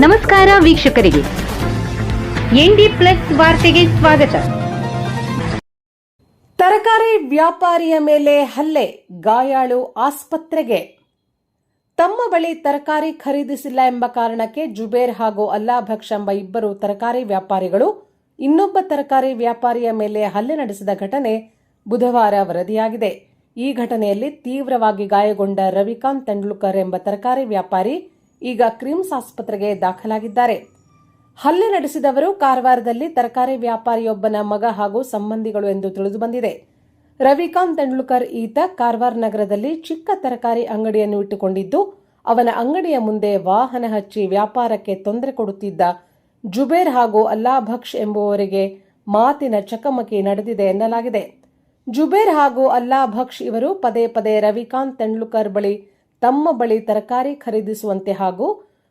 ನಮಸ್ಕಾರ ವೀಕ್ಷಕರಿಗೆ. ND plus ವಾರ್ತೆಗೆ ಸ್ವಾಗತ. ತರಕಾರಿ ವ್ಯಾಪಾರಿಯ ಮೇಲೆ ಹಲ್ಲೆ, ಗಾಯಾಳು ಆಸ್ಪತ್ರೆಗೆ. ತಮ್ಮ ಬಳಿ ತರಕಾರಿ ಖರೀದಿಸಿಲ್ಲ ಎಂಬ ಕಾರಣಕ್ಕೆ ಜುಬೇರ್ ಹಾಗೂ ಅಲ್ಲಾಭಕ್ಷ ಎಂಬ ಇಬ್ಬರು ತರಕಾರಿ ವ್ಯಾಪಾರಿಗಳು, ಇನ್ನೊಬ್ಬ ತರಕಾರಿ ವ್ಯಾಪಾರಿಯ ಮೇಲೆ ಹಲ್ಲೆ ನಡೆಸಿದ ಘಟನೆ ಬುಧವಾರ ವರದಿಯಾಗಿದೆ. ಈ ಘಟನೆಯಲ್ಲಿ ತೀವ್ರವಾಗಿ ಗಾಯಗೊಂಡ ರವಿಕಾಂತ್ ತೆಂಡೂಲ್ಕರ್ ಎಂಬ ತರಕಾರಿ ವ್ಯಾಪಾರಿ ಈಗ ಕ್ರಿಮ್ಸ್ ಆಸ್ಪತ್ರೆಗೆ ದಾಖಲಾಗಿದ್ದಾರೆ. ಹಲ್ಲೆ ನಡೆಸಿದವರು ಕಾರವಾರದಲ್ಲಿ ತರಕಾರಿ ವ್ಯಾಪಾರಿಯೊಬ್ಬನ ಮಗ ಹಾಗೂ ಸಂಬಂಧಿಗಳು ಎಂದು ತಿಳಿದುಬಂದಿದೆ ರವಿಕಾಂತ್ ತೆಂಡೂಲ್ಕರ್ ಈತ ಕಾರವಾರ ನಗರದಲ್ಲಿ ಚಿಕ್ಕ ತರಕಾರಿ ಅಂಗಡಿಯನ್ನು ಇಟ್ಟುಕೊಂಡಿದ್ದು, ಅವನ ಅಂಗಡಿಯ ಮುಂದೆ ವಾಹನ ಹಚ್ಚಿ ವ್ಯಾಪಾರಕ್ಕೆ ತೊಂದರೆ ಕೊಡುತ್ತಿದ್ದ ಜುಬೇರ್ ಹಾಗೂ ಅಲ್ಲಾಭಕ್ಷ್ ಎಂಬುವವರಿಗೆ ಮಾತಿನ ಚಕಮಕಿ ನಡೆದಿದೆ ಎನ್ನಲಾಗಿದೆ. ಜುಬೇರ್ ಹಾಗೂ ಅಲ್ಲಾಭಕ್ಷ್ ಇವರು ಪದೇ ಪದೇ ರವಿಕಾಂತ್ ತೆಂಡ್ಲುಕರ್ ಬಳಿ ತಮ್ಮ ಬಳಿ ತರಕಾರಿ ಖರೀದಿಸುವಂತೆ ಹಾಗೂ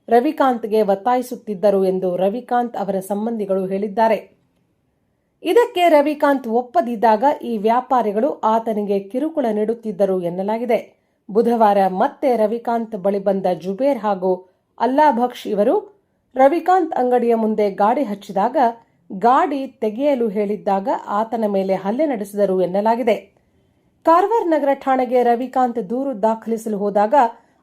ರವಿಕಾಂತ್ಗೆ ಒತ್ತಾಯಿಸುತ್ತಿದ್ದರು ಎಂದು ರವಿಕಾಂತ್ ಅವರ ಸಂಬಂಧಿಗಳು ಹೇಳಿದ್ದಾರೆ. ಇದಕ್ಕೆ ರವಿಕಾಂತ್ ಒಪ್ಪದಿದ್ದಾಗ ಈ ವ್ಯಾಪಾರಿಗಳು ಆತನಿಗೆ ಕಿರುಕುಳ ನೀಡುತ್ತಿದ್ದರು ಎನ್ನಲಾಗಿದೆ. ಬುಧವಾರ ಮತ್ತೆ ರವಿಕಾಂತ್ ಬಳಿ ಬಂದ ಜುಬೇರ್ ಹಾಗೂ ಅಲ್ಲಾಭಕ್ಷ್ ಇವರು ರವಿಕಾಂತ್ ಅಂಗಡಿಯ ಮುಂದೆ ಗಾಡಿ ಹಚ್ಚಿದಾಗ ಗಾಡಿ ತೆಗೆಯಲು ಹೇಳಿದ್ದಾಗ ಆತನ ಮೇಲೆ ಹಲ್ಲೆ ನಡೆಸಿದರು ಎನ್ನಲಾಗಿದೆ. ಕಾರವಾರ ನಗರ ಠಾಣೆಗೆ ರವಿಕಾಂತ್ ದೂರು ದಾಖಲಿಸಲು ಹೋದಾಗ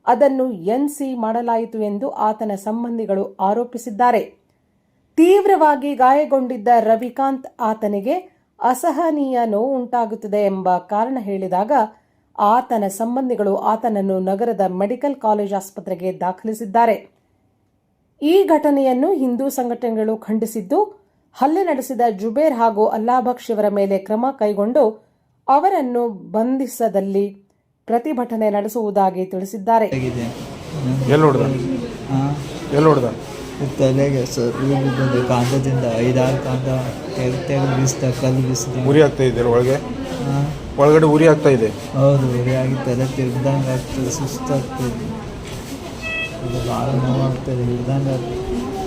ಅದನ್ನು ಎನ್ಸಿ ಮಾಡಲಾಯಿತು ಎಂದು ಆತನ ಸಂಬಂಧಿಗಳು ಆರೋಪಿಸಿದ್ದಾರೆ. ತೀವ್ರವಾಗಿ ಗಾಯಗೊಂಡಿದ್ದ ರವಿಕಾಂತ್ ಆತನಿಗೆ ಅಸಹನೀಯ ನೋವು ಉಂಟಾಗುತ್ತದೆ ಎಂಬ ಕಾರಣ ಹೇಳಿದಾಗ ಆತನ ಸಂಬಂಧಿಗಳು ಆತನನ್ನು ನಗರದ ಮೆಡಿಕಲ್ ಕಾಲೇಜ್ ಆಸ್ಪತ್ರೆಗೆ ದಾಖಲಿಸಿದ್ದಾರೆ. ಈ ಘಟನೆಯನ್ನು ಹಿಂದೂ ಸಂಘಟನೆಗಳು ಖಂಡಿಸಿದ್ದು, ಹಲ್ಲೆ ನಡೆಸಿದ ಜುಬೇರ್ ಹಾಗೂ ಅಲ್ಲಾಭಕ್ಷ್ ಇವರ ಮೇಲೆ ಕ್ರಮ ಕೈಗೊಂಡು ಅವರನ್ನು ಬಂಧಿಸದಲ್ಲಿ ಪ್ರತಿಭಟನೆ ನಡೆಸುವುದಾಗಿ ತಿಳಿಸಿದ್ದಾರೆ. ತಲೆಗೆ ಸರ್ ಬಂದು ಕಾಂದದಿಂದ ಐದಾರು ಕಾಂತ ತೆಗೆದು ತೆಗೆದು ಬೀಸ್ದ ಕಲ್ಲು ಬೀಸ್ದ ಉರಿ ಆಗ್ತಾ ಇದೆ ಒಳಗೆ? ಒಳಗಡೆ ಉರಿ ಆಗ್ತಾ ಇದೆ. ಹೌದು ಉರಿಯಾಗಿ ತಲೆ ತಿರ್ಗ್ದಂಗೆ ಆಗ್ತದೆ ಸುಸ್ತಾಗ್ತದೆ. ಇದು ಭಾಳ ನೋವಾಗ್ತದೆ ಹಿಡ್ದಂಗೆ ಆಗ್ತದೆ